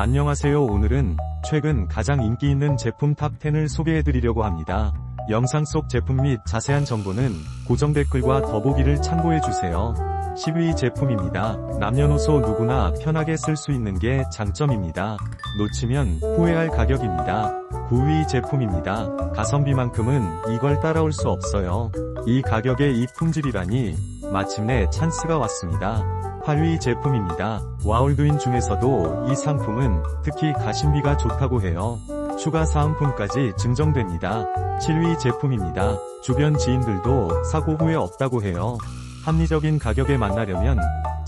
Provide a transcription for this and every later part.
안녕하세요 오늘은 최근 가장 인기 있는 제품 탑10을 소개해드리려고 합니다. 영상 속 제품 및 자세한 정보는 고정 댓글과 더보기를 참고해주세요. 10위 제품입니다. 남녀노소 누구나 편하게 쓸 수 있는 게 장점입니다. 놓치면 후회할 가격입니다. 9위 제품입니다. 가성비만큼은 이걸 따라올 수 없어요. 이 가격에 이 품질이라니 마침내 찬스가 왔습니다. 8위 제품입니다. 와울드인 중에서도 이 상품은 특히 가심비가 좋다고 해요. 추가 사은품까지 증정됩니다. 7위 제품입니다. 주변 지인들도 사고 후회 없다고 해요. 합리적인 가격에 만나려면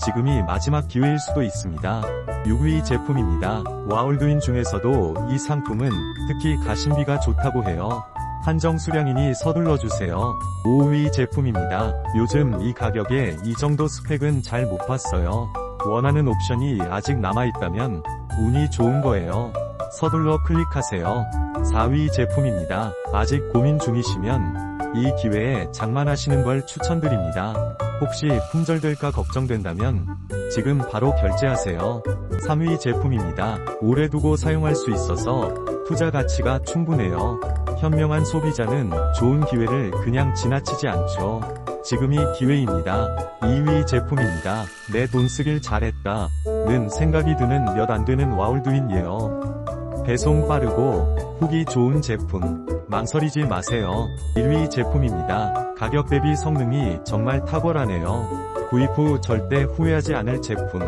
지금이 마지막 기회일 수도 있습니다. 6위 제품입니다. 와울드인 중에서도 이 상품은 특히 가심비가 좋다고 해요. 한정 수량이니 서둘러 주세요. 5위 제품입니다. 요즘 이 가격에 이 정도 스펙은 잘 못 봤어요. 원하는 옵션이 아직 남아있다면 운이 좋은 거예요. 서둘러 클릭하세요. 4위 제품입니다. 아직 고민 중이시면 이 기회에 장만하시는 걸 추천드립니다. 혹시 품절될까 걱정된다면 지금 바로 결제하세요. 3위 제품입니다. 오래 두고 사용할 수 있어서 투자 가치가 충분해요. 현명한 소비자는 좋은 기회를 그냥 지나치지 않죠. 지금이 기회입니다. 2위 제품입니다. 내 돈 쓰길 잘했다. 는 생각이 드는 몇 안 되는 와울드윈이에요. 배송 빠르고 후기 좋은 제품. 망설이지 마세요. 1위 제품입니다. 가격 대비 성능이 정말 탁월하네요. 구입 후 절대 후회하지 않을 제품.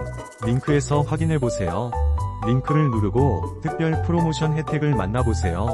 링크에서 확인해보세요. 링크를 누르고 특별 프로모션 혜택을 만나보세요.